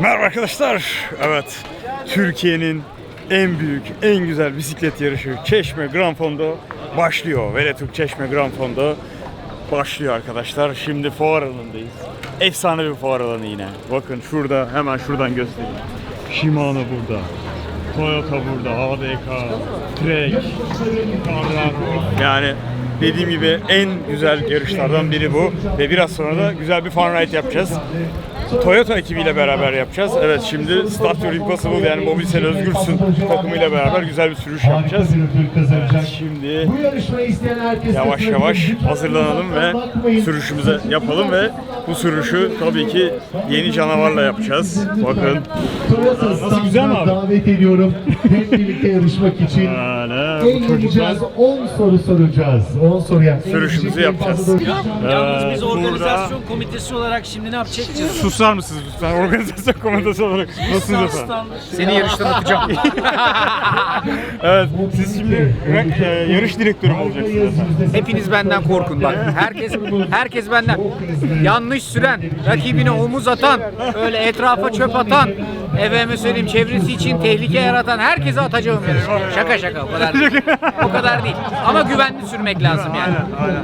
Merhaba arkadaşlar. Evet, Türkiye'nin en büyük, en güzel bisiklet yarışı Çeşme Grand Fondo başlıyor. Veletürk Çeşme Grand Fondo başlıyor arkadaşlar. Şimdi fuar alanındayız. Efsane bir fuar alanı yine. Bakın şurada, hemen şuradan göstereyim. Shimano burada. Toyota burada, ADK, Trek, Carraro. Yani dediğim gibi en güzel yarışlardan biri bu. Ve biraz sonra da güzel bir fun ride yapacağız. Toyota ekibiyle beraber yapacağız. Evet şimdi Start Your Impossible yani Mobilsel Özgürsün takımıyla beraber güzel bir sürüş yapacağız. Şimdi isteyen herkes yavaş yavaş hazırlanalım ve sürüşümüze yapalım ve bu sürüşü tabii ki yeni canavarla yapacağız. Bakın. Nasıl, güzel mi abi? Davet ediyorum hep birlikte yarışmak için. Çocuklar Eğleneceğiz, 10 soru soracağız. 10 soru yani. Sürüşümüzü yapacağız. Yalnız biz burada- organizasyon komitesi olarak şimdi ne yapacağız? susar mısınız lütfen organizasyon komandosu olarak? Nasılsınız efendim? Seni yarıştan atacağım. Evet, siz şimdi e, yarış direktörü mü olacaksınız efendim? Hepiniz benden korkun bak. Herkes herkes benden. Yanlış süren, rakibine omuz atan, öyle etrafa çöp atan, efendime söyleyeyim çevresi için tehlike yaratan herkese atacağım yarışı. Şaka şaka o kadar değil. O kadar değil. Ama güvenli sürmek lazım yani.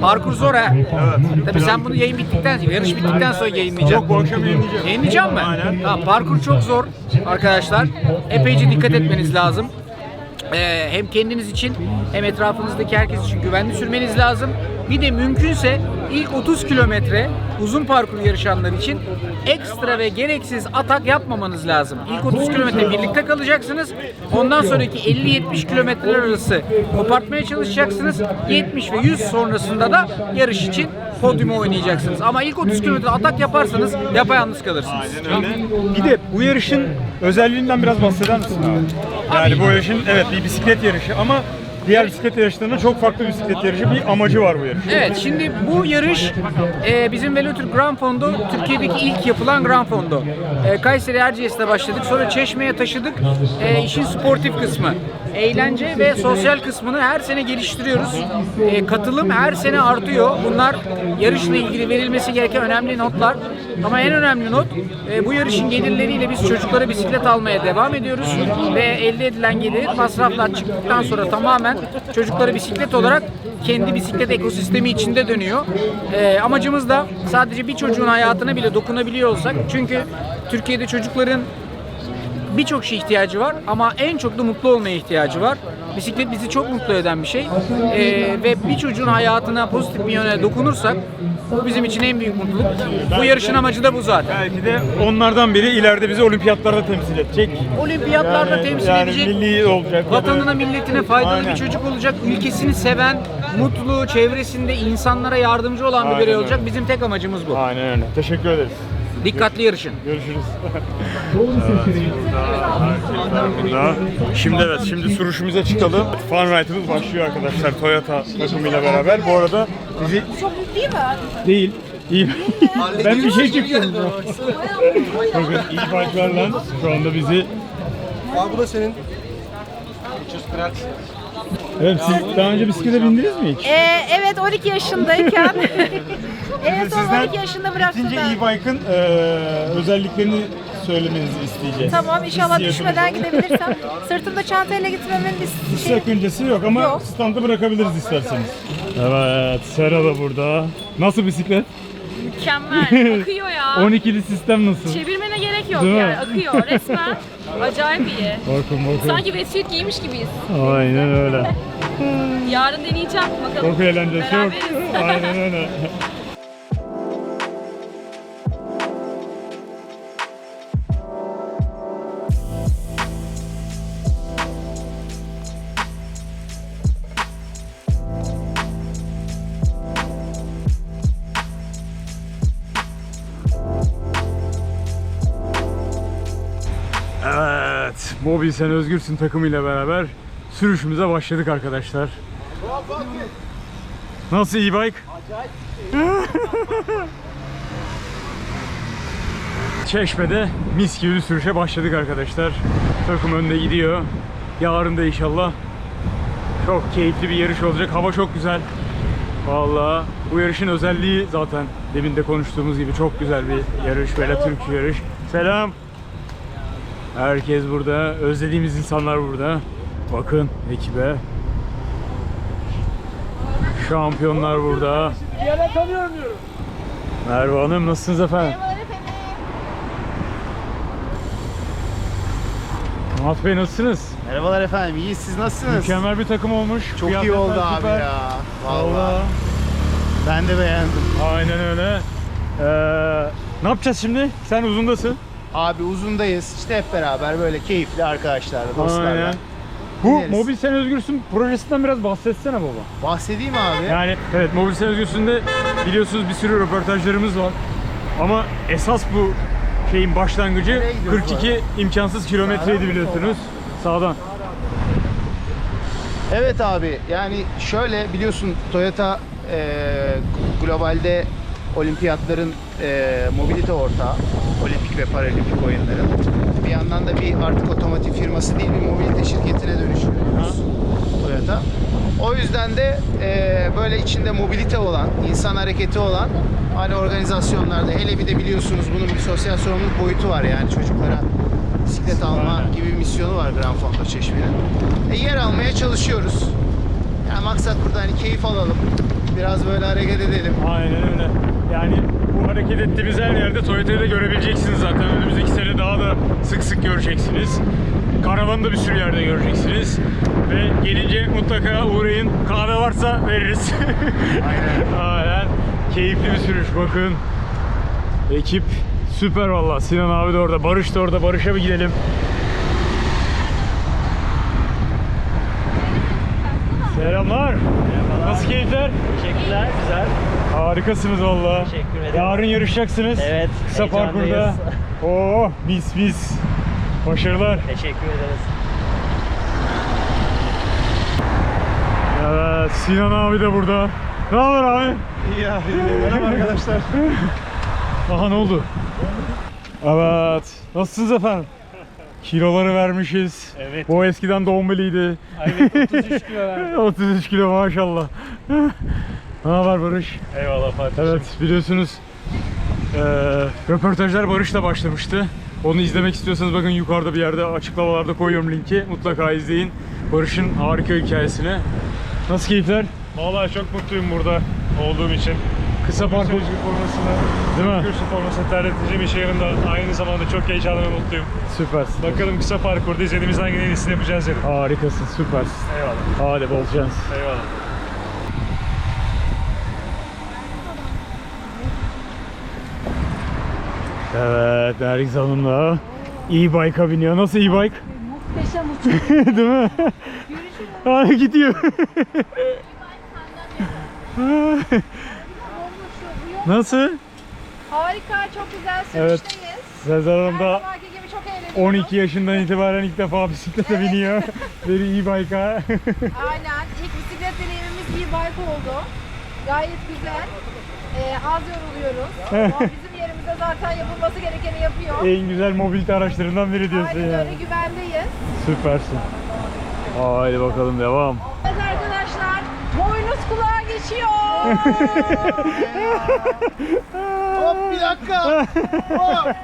Parkur zor ha. Tabii sen bunu yayın bittikten sonra, yarış bittikten sonra yayınlayacaksın. Yok bu akşam yayınlayacağım. Yayınlayacağım mı? Aynen. Tamam, parkur çok zor arkadaşlar. Epeyce dikkat etmeniz lazım. Ee, hem kendiniz için hem etrafınızdaki herkes için güvenli sürmeniz lazım. Bir de mümkünse ilk 30 kilometre uzun parkur yarışanlar için ekstra ve gereksiz atak yapmamanız lazım. İlk 30 kilometre birlikte kalacaksınız. Ondan sonraki 50-70 kilometreler arası kopartmaya çalışacaksınız. 70 ve 100 sonrasında da yarış için podyuma oynayacaksınız. Ama ilk 30 kilometre atak yaparsanız yapayalnız kalırsınız. Bir de bu yarışın özelliğinden biraz bahseder misin abi? Yani bu yarışın evet bir bisiklet yarışı ama diğer bisiklet yarışlarında çok farklı bisiklet yarışı bir amacı var bu yarışın. Evet şimdi bu yarış e, bizim Velotürk Grand Fondo Türkiye'deki ilk yapılan Grand Fondo. E, Kayseri Erciyes'te başladık sonra Çeşme'ye taşıdık. E, işin sportif kısmı. Eğlence ve sosyal kısmını her sene geliştiriyoruz. E, katılım her sene artıyor. Bunlar yarışla ilgili verilmesi gereken önemli notlar. Ama en önemli not e, bu yarışın gelirleriyle biz çocuklara bisiklet almaya devam ediyoruz ve elde edilen gelir masraflar çıktıktan sonra tamamen çocuklara bisiklet olarak kendi bisiklet ekosistemi içinde dönüyor. E, amacımız da sadece bir çocuğun hayatına bile dokunabiliyor olsak çünkü Türkiye'de çocukların birçok şey ihtiyacı var ama en çok da mutlu olmaya ihtiyacı var. Bisiklet bizi çok mutlu eden bir şey Ee, ve bir çocuğun hayatına pozitif bir yöne dokunursak bu bizim için en büyük mutluluk. Bu yarışın amacı da bu zaten. Belki de onlardan biri ileride bizi olimpiyatlarda temsil edecek. Olimpiyatlarda Yani- temsil yani edecek, milli olacak. vatanına milletine faydalı Aynen. bir çocuk olacak, ülkesini seven, mutlu, çevresinde insanlara yardımcı olan bir Aynen birey öyle. olacak. Bizim tek amacımız bu. Aynen öyle. Teşekkür ederiz. Dikkatli yarışın. Görüşürüz. Burada. Şimdi evet, şimdi sürüşümüze çıkalım. Fun Ride'ımız başlıyor arkadaşlar Toyota takımıyla beraber. Bu arada bizi... Çok değil mi? Değil. İyi. ben bir şey çıktım. Bakın iyi bike'larla şu anda bizi... Abi bu da senin. Evet siz daha önce bisiklete bindiniz mi hiç? Ee, evet 12 yaşındayken. evet son Sizden 12 yaşında bıraktım Bitince ben. e-bike'ın eee, özelliklerini söylemenizi isteyeceğiz. Tamam inşallah Hissiyatınızı. düşmeden gidebilirsem. Sırtımda çantayla gitmemin bir Hiç şey. sakıncası yok ama Yok. standa bırakabiliriz isterseniz. Evet, Sera da burada. Nasıl bisiklet? Mükemmel. Akıyor ya. 12'li sistem nasıl? Çevirmene gerek yok Değil mi? yani akıyor resmen. Acayip iyi. Bakın bakın. Sanki wetsuit giymiş gibiyiz. Aynen öyle. Yarın deneyeceğim bakalım. Çok eğlenceli. Çok. Beraberiz. Aynen öyle. Mobil Sen Özgürsün takımıyla beraber sürüşümüze başladık arkadaşlar. Nasıl e-bike? Çeşme'de mis gibi bir sürüşe başladık arkadaşlar. Takım önde gidiyor. Yarın da inşallah çok keyifli bir yarış olacak. Hava çok güzel. Vallahi bu yarışın özelliği zaten demin de konuştuğumuz gibi çok güzel bir yarış. Böyle Türk yarış. Selam. Herkes burada. Özlediğimiz insanlar burada. Bakın ekibe. Şampiyonlar burada. Merve Hanım nasılsınız efendim? Murat Bey nasılsınız? Merhabalar efendim, iyi siz nasılsınız? Mükemmel bir takım olmuş. Çok iyi oldu abi süper. ya. Vallahi. Vallahi. Ben de beğendim. Aynen öyle. Ee, ne yapacağız şimdi? Sen uzundasın. Abi uzundayız. İşte hep beraber böyle keyifli arkadaşlarla, dostlarla. Aynen. Bu Dinleriz. Mobil Sen Özgürsün projesinden biraz bahsetsene baba. Bahsedeyim abi. Yani evet Mobil Sen Özgürsün'de biliyorsunuz bir sürü röportajlarımız var. Ama esas bu şeyin başlangıcı Nereye gidiyoruz 42 imkansız kilometreydi biliyorsunuz. Sağdan. Evet abi yani şöyle biliyorsun Toyota e, globalde olimpiyatların e, mobilite ortağı. Olimpik ve paralimpik oyunların. Bir yandan da bir artık otomotiv firması değil bir mobilite şirketine dönüştürüyoruz Toyota. O yüzden de e, böyle içinde mobilite olan, insan hareketi olan hani organizasyonlarda hele bir de biliyorsunuz bunun bir sosyal sorumluluk boyutu var yani çocuklara bisiklet alma gibi bir misyonu var Grand Fondo Çeşme'nin. E, yer almaya çalışıyoruz. Yani maksat burada hani keyif alalım. Biraz böyle hareket edelim. Aynen öyle. Yani bu hareket ettiğimiz her yerde Toyota'yı da görebileceksiniz zaten. Önümüzdeki sene daha da sık sık göreceksiniz. Karavanı da bir sürü yerde göreceksiniz. Ve gelince mutlaka uğrayın. Kahve varsa veririz. Aynen. Aynen. Keyifli bir sürüş bakın. Ekip süper valla. Sinan abi de orada. Barış da orada. Barış'a bir gidelim. Selamlar. Nasıl keyifler? Teşekkürler, güzel. Harikasınız valla. Teşekkür ederim. Yarın yarışacaksınız. Evet, Kısa parkurda. Oo, mis mis. Başarılar. Teşekkür ederiz. Evet, Sinan abi de burada. Ne haber abi? İyi abi. Merhaba arkadaşlar. Aha ne oldu? Evet. Nasılsınız efendim? Kiloları vermişiz. Evet. Bu eskiden doğumluydu. Aynen 33 kilo verdim. 33 kilo maşallah. Ne haber Barış? Eyvallah Fatih. Evet biliyorsunuz eee röportajlar Barış'la başlamıştı. Onu izlemek istiyorsanız bakın yukarıda bir yerde açıklamalarda koyuyorum linki. Mutlaka izleyin. Barış'ın harika hikayesini. Nasıl keyifler? Vallahi çok mutluyum burada olduğum için. Kısa parkur formasını, değil mi? Gürsü formasını terleteceğim işe yanında aynı zamanda çok heyecanlı ve mutluyum. Süpersin. Bakalım kısa parkurda izlediğimiz hangi en iyisini yapacağız dedim. Harikasın, süpersin. Eyvallah. Hadi bol şans. Eyvallah. Evet, Nergiz Hanım da e-bike'a biniyor. Nasıl e-bike? Muhteşem uçuyor. Değil mi? Hala gidiyor. Nasıl? Harika, çok güzel Evet. sürüşteyiz. Sezer Hanım da zamanki gibi çok eğleniyoruz. 12 yaşından itibaren ilk defa bisiklete biniyor. Biri e-bike'a. Aynen. İlk bisiklet deneyimimiz iyi bike oldu. Gayet güzel. Ee, az yoruluyoruz. Ama yerimizde zaten yapılması gerekeni yapıyor. en güzel mobilite araçlarından biri diyorsun Aynen yani. öyle güvendeyiz. Süpersin. Haydi bakalım devam. Evet arkadaşlar, boynuz kulağa geçiyor. Hop bir dakika. Hop.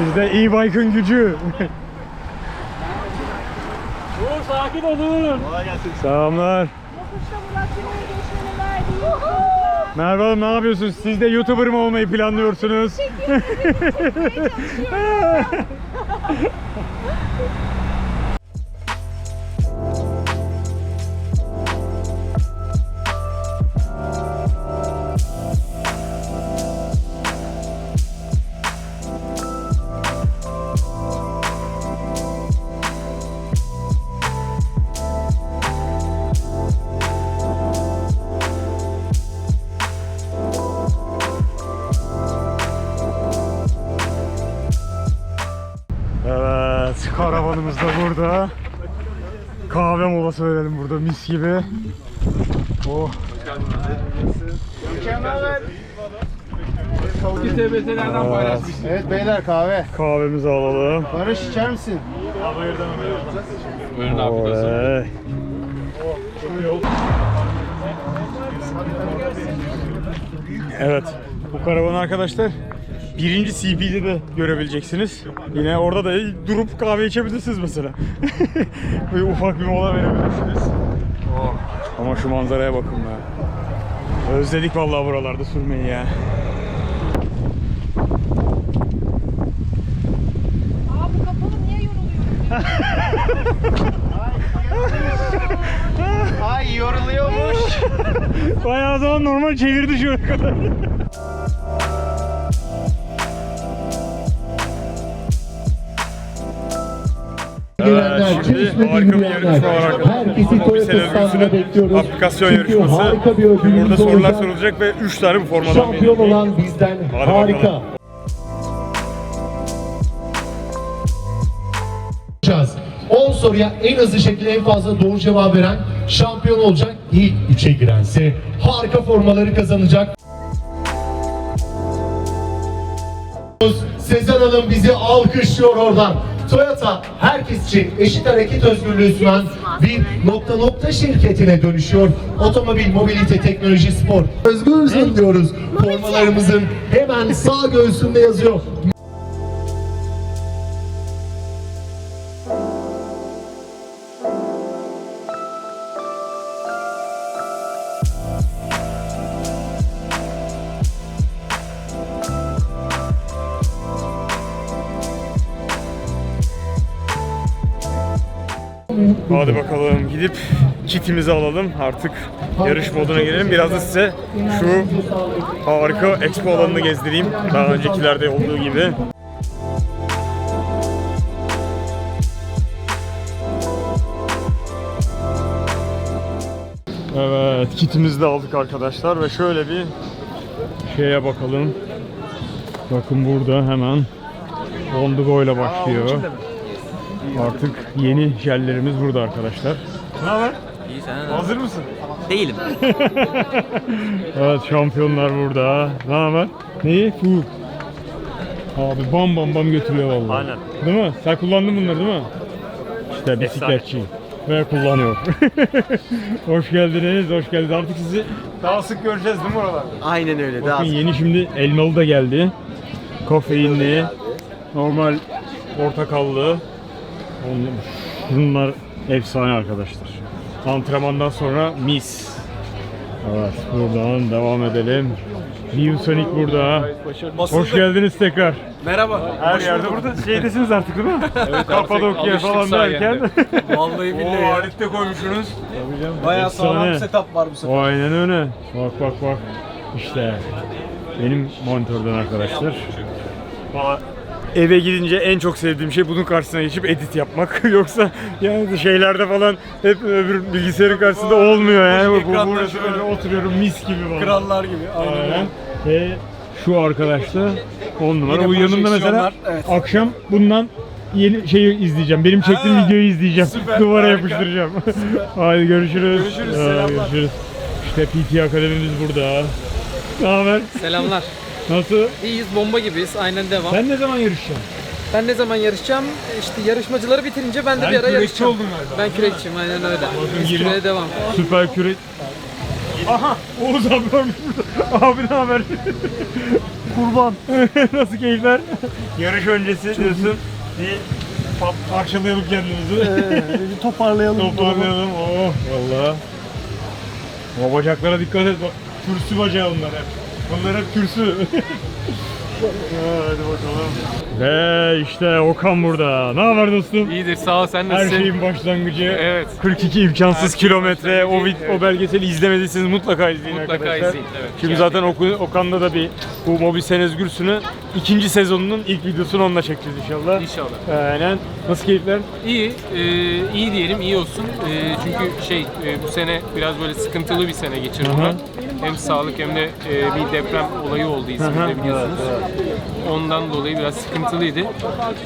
Bizde e-bike'ın gücü. Dur sakin olun. Selamlar. Yokuşta Murat Yılmaz'ın geçmenin verdiği Merhaba Hanım ne yapıyorsunuz? Siz de YouTuber mı olmayı planlıyorsunuz? çekmeye gibi. Oh, Mükemmel. evet. Evet beyler kahve. kahvemizi alalım. Barış içer misin? Oley. Evet, bu karavan arkadaşlar birinci CP'de de görebileceksiniz. Yine orada da durup kahve içebilirsiniz mesela. Böyle ufak bir mola verebilirsiniz. Oh. Ama şu manzaraya bakın be. Özledik vallahi buralarda sürmeyi ya. Aa bu kapalı niye yoruluyoruz? Ay yoruluyormuş. Bayağı zaman normal çevirdi şuraya kadar. Gelenler, Evet, var arkadaşlar. Herkesi Toyota standına bekliyoruz. Aplikasyon Çünkü yarışması. harika bir Şimdi burada ödülümüz sorular olacak. sorulacak ve 3 tane bu formadan Şampiyon belirleyeceğiz. olan bizden Hadi harika. bakalım. yapacağız. 10 soruya en hızlı şekilde en fazla doğru cevap veren şampiyon olacak. İlk 3'e girense harika formaları kazanacak. Sezen Hanım bizi alkışlıyor oradan. Toyota herkes için eşit hareket özgürlüğü sunan bir nokta nokta şirketine dönüşüyor. Otomobil, mobilite, teknoloji, spor. Özgürsün diyoruz. Formalarımızın hemen sağ göğsünde yazıyor. Hadi bakalım gidip kitimizi alalım. Artık yarış moduna girelim. Biraz da size şu harika expo alanını gezdireyim. Daha öncekilerde olduğu gibi. Evet, kitimizi de aldık arkadaşlar ve şöyle bir şeye bakalım. Bakın burada hemen Bondigo ile başlıyor. Artık yeni jellerimiz burada arkadaşlar. Ne haber? İyi sen Hazır mısın? Değilim. Evet şampiyonlar burada. Ne haber? Neyi? Fu. Abi bam bam bam götürüyor vallahi. Aynen. Değil mi? Sen kullandın bunları değil mi? İşte bisikletçi. Ve kullanıyor. hoş geldiniz, hoş geldiniz. Artık sizi daha sık göreceğiz değil mi oralarda? Aynen öyle. Bakın yeni şimdi elmalı da geldi. Kofeinli, normal portakallı. Bunlar efsane arkadaşlar. Antrenmandan sonra mis. Evet buradan devam edelim. Viewsonic burada. Hoş geldiniz tekrar. Merhaba. Her yerde burada şeydesiniz artık değil mi? Evet, Kapadokya falan derken. Vallahi Oo billahi ya. harita koymuşsunuz. Bayağı sağlam bir setup var bu sefer. Aynen öyle. Bak bak bak. İşte benim monitörden arkadaşlar. Valla eve gidince en çok sevdiğim şey bunun karşısına geçip edit yapmak. Yoksa yani şeylerde falan hep öbür bilgisayarın karşısında olmuyor yani. Bu, burası şöyle. böyle oturuyorum mis gibi bana. Krallar gibi. Aynen. Aynen. Ve şu arkadaş da 10 numara. Bu yanımda mesela evet. akşam bundan yeni şeyi izleyeceğim. Benim çektiğim Ha, videoyu izleyeceğim. süper, Duvara harika. yapıştıracağım. Haydi görüşürüz. Görüşürüz, Ee, selamlar. Görüşürüz. İşte PT Akademimiz burada. Ne haber? Selamlar. Nasıl? İyiyiz, bomba gibiyiz. Aynen devam. Ben, Sen ne zaman yarışacaksın? ne zaman yarışacağım? İşte yarışmacıları bitirince ben de Sen bir ara kürekçi yarışacağım. oldun galiba. Ben kürekçiyim, aynen öyle. Biz devam. Süper küre... Aha! Oğuz abi. Abi ne haber? Kurban. Nasıl keyifler? Yarış öncesi diyorsun. Bir pa- parçalayalım kendimizi. Bir toparlayalım. Toparlayalım. Oh valla. O bacaklara dikkat et. Bak, kürsü bacağı bunlar hep. Bunlar hep kürsü. Hadi bakalım. Ve işte Okan burada. Ne haber dostum? İyidir sağ ol sen Her nasılsın? şeyin başlangıcı. Evet. 42 imkansız Her kilometre. O, başlangıcı, o belgeseli izlemediyseniz mutlaka izleyin Mutlaka arkadaşlar. izleyin, evet. Şimdi zaten Oku- Okan'da da bir bu Mobil Sen Özgürsün'ü ikinci sezonunun ilk videosunu onunla çekeceğiz inşallah. İnşallah. Aynen. Nasıl keyifler? İyi, e, iyi diyelim, iyi olsun. E, çünkü şey, e, bu sene biraz böyle sıkıntılı bir sene geçirdim ben. Hem sağlık hem de e, bir deprem olayı oldu. İzmir'de biliyorsunuz. Ondan dolayı biraz sıkıntılıydı.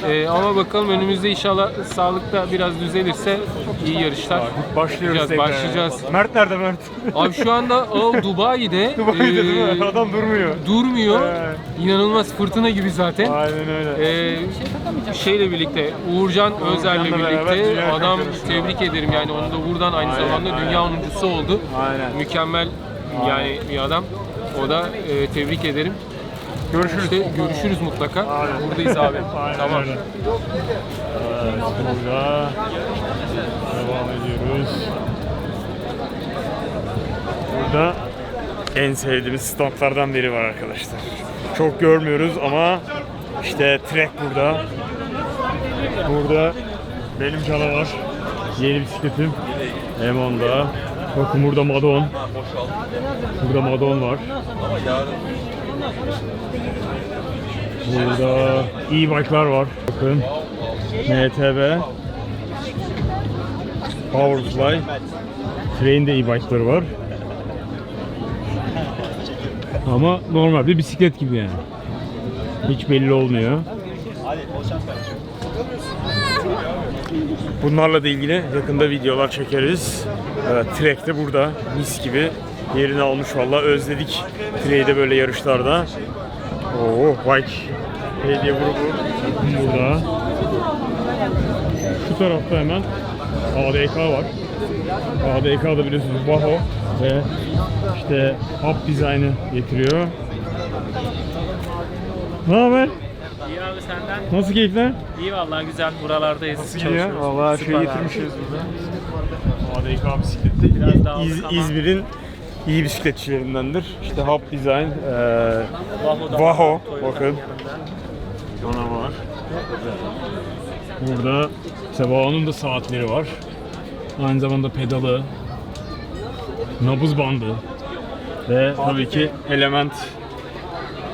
E, ama bakalım önümüzde inşallah sağlıkta biraz düzelirse iyi yarışlar. Başlıyoruz tekrar. başlayacağız. Mert nerede Mert? Abi şu anda o Dubai'de. Dubai'de e, değil mi? Adam durmuyor. Durmuyor. Evet. İnanılmaz fırtına gibi zaten. Aynen öyle. Ee, şeyle birlikte Uğurcan Özer'le birlikte adam tebrik ederim yani onu da buradan aynı Aynen, zamanda dünya onuncusu oldu. Aynen. Mükemmel yani bir adam. O da e, tebrik ederim. Görüşürüz. İşte görüşürüz mutlaka. Buradayız abi. Aynen tamam. öyle. Evet, burada devam ediyoruz. Burada en sevdiğimiz standlardan biri var arkadaşlar. Çok görmüyoruz ama işte trek burada. Burada benim canavar. Yeni bisikletim. M10'da. Bakın burada Madon. Burada Madon var. Burada e-bike'lar var. Bakın. NTB. Powerfly. Train de e-bike'ları var. Ama normal bir bisiklet gibi yani. Hiç belli olmuyor. Bunlarla da ilgili yakında videolar çekeriz. Evet, Trek de burada. Mis gibi yerini almış valla. Özledik Trek'i de böyle yarışlarda. Oo, bike hediye grubu burada. Şu tarafta hemen ADK var. ADK da biliyorsunuz Baho ve işte Hub Design'ı getiriyor. Ne haber? Senden. Nasıl keyifler? İyi vallahi güzel buralardayız. Nasıl gidiyor? Valla şey getirmişiz burada. ADK bisikleti. Biraz dağıldık İz-. İzmir'in iyi bisikletçilerindendir. İşte Hub Design, eee Vaho'da Vaho, bakın. yanında. canavar. Burada işte Vaho'nun da saatleri var. Aynı zamanda pedalı, nabız bandı ve tabii ki Element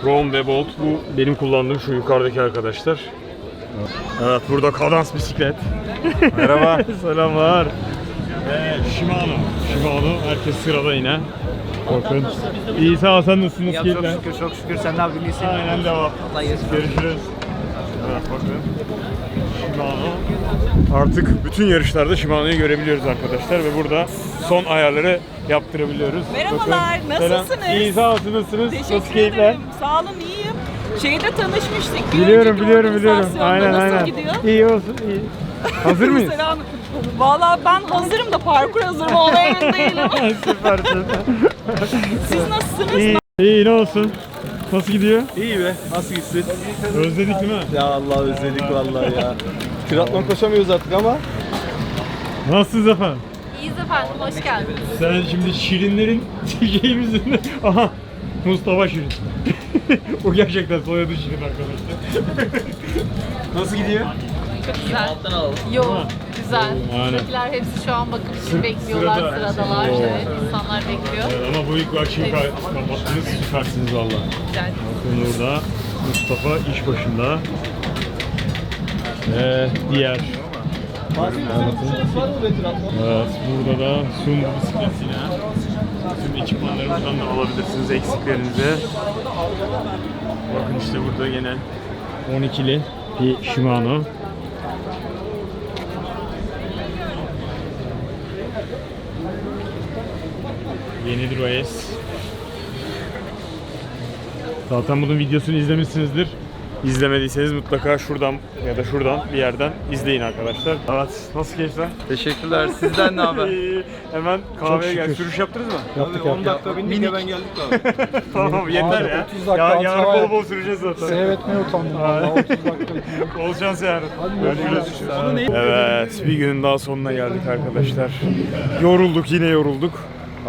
Rom ve Bolt. Bu benim kullandığım şu yukarıdaki arkadaşlar. Evet burada kadans bisiklet. Merhaba. Selamlar. Ve Shimano. Shimano herkes sırada yine. Bakın. İyi sağ ol sen nasılsın? Nasıl Çok şükür çok şükür sen ne yapıyorsun iyisin? Aynen devam. Allah. Görüşürüz. Evet bakın. Artık bütün yarışlarda Shimano'yu görebiliyoruz arkadaşlar ve burada son ayarları yaptırabiliyoruz. Merhabalar, Bakın. Selam. nasılsınız? İyi sağ olsun nasılsınız? Teşekkür Nasıl keyifler? ederim. Sağ olun, iyiyim. Şeyde tanışmıştık. bir Biliyorum önceki biliyorum biliyorum. organizasyonda. Aynen Nasıl aynen. gidiyor? İyi olsun iyi. Hazır mıyız? Selam. Valla ben hazırım da parkur hazırım ona emin değilim. Süpersin. Siz nasılsınız? iyi. İyi ne olsun? Nasıl gidiyor? İyi be. Nasıl gitsin? Özledik değil mi? Ya Allah özledik vallahi ya. Triatlon koşamıyoruz artık ama. Nasılsınız efendim? İyiyiz efendim, hoş geldiniz. Sen şimdi Şirinlerin şeyimizin... Aha! Mustafa Şirin. o gerçekten soyadı Şirin arkadaşlar. Nasıl gidiyor? Çok güzel. Yoğun, güzel. Aynen. Buradakiler hepsi şu an bakım için bekliyorlar, sırada. sıradalar. Oo. Evet, insanlar bekliyor. Evet, ama bu ilk akşamı ka- kapattınız süpersiniz valla. Güzel. Bakın orada Mustafa iş başında. Ve diğer Evet, burada da Sundu bisikletine tüm ekipmanları buradan da alabilirsiniz eksiklerinizi. Bakın işte burada yine 12'li bir Shimano. Yenidir o S. Zaten bunun videosunu izlemişsinizdir. İzlemediyseniz mutlaka şuradan ya da şuradan bir yerden izleyin arkadaşlar. Evet, nasıl keyifler? Teşekkürler. Sizden ne haber? Hemen kahveye gel. şükür. Sürüş yaptınız mı? Yaptık 10 dakika bindik hemen geldik abi. tamam yeter ya. 30 dakika Ya, yarın antrenman bol bol süreceğiz zaten. Seyretmeye utandım valla 30 dakika. Bol şans yarın. Görüşürüz. Evet, bir günün daha sonuna geldik arkadaşlar. Yorulduk, yine yorulduk.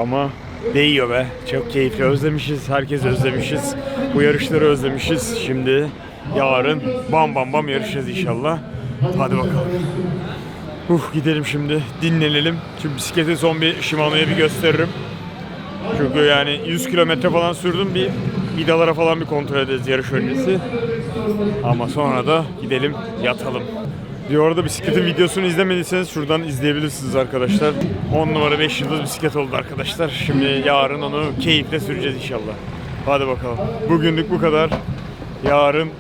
Ama değiyor be. Çok keyifli. Özlemişiz, herkes özlemişiz. Bu yarışları özlemişiz. Şimdi yarın bam bam bam yarışacağız inşallah. Hadi bakalım. Uh, gidelim şimdi, dinlenelim. Çünkü bisikleti son bir Shimano'ya bir gösteririm. Çünkü yani 100 kilometre falan sürdüm bir vidalara falan bir kontrol ederiz yarış öncesi. Ama sonra da gidelim yatalım. Bir arada bisikletin videosunu izlemediyseniz şuradan izleyebilirsiniz arkadaşlar. 10 numara 5 yıldız bisiklet oldu arkadaşlar. Şimdi yarın onu keyifle süreceğiz inşallah. Hadi bakalım. Bugünlük bu kadar. Yarın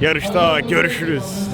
yarışta görüşürüz.